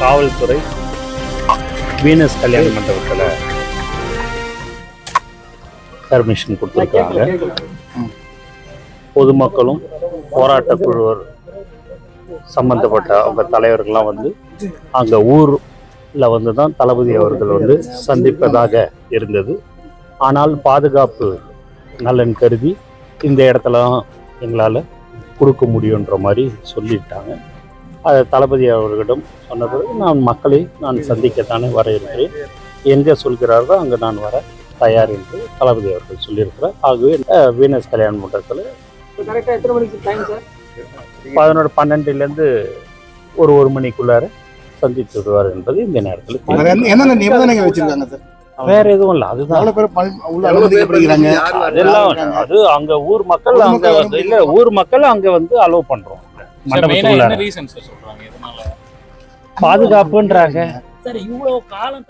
காவல்துறை வீனஸ் கல்யாண மண்டபத்தில் பர்மிஷன் கொடுத்துருக்காங்க. பொதுமக்களும் போராட்ட குழுவர் சம்பந்தப்பட்ட அவங்க தலைவர்கள்லாம் வந்து அங்கே ஊரில் வந்து தான் தளபதி அவர்கள் வந்து சந்திப்பதாக இருந்தது. ஆனால் பாதுகாப்பு நலன் கருதி இந்த இடத்துல எங்களால் கொடுக்க முடியுன்ற மாதிரி சொல்லிட்டாங்க. அதை தளபதி அவர்களிடம் சொன்ன பிறகு நான் மக்களை நான் சந்திக்கத்தானே வர இருக்கிறேன் எங்கே சொல்கிறார்களோ அங்கே நான் வர தயார் என்று தளபதி அவர்கள் சொல்லியிருக்கிறார். ஆகவே வீனஸ் கல்யாண மண்டபத்தில் கரெக்டாக எத்தனை மணிக்கு டைம் சார் பதினோரு பன்னெண்டுலேருந்து ஒரு ஒரு மணிக்குள்ளார சந்தித்து விடுவார் என்பது இந்த நேரத்தில் என்னென்ன நிபந்தனைகள் வச்சிருக்காங்க சார் வேற எதுவும் இல்லை அதுதான். அதெல்லாம் அது அங்க ஊர் மக்கள் அங்க வந்து இல்ல ஊர் மக்கள் அங்க வந்து அலோவ் பண்றோம். இதனால பாதுகாப்புன்றாங்க. சார் இவ்வளோ காலம்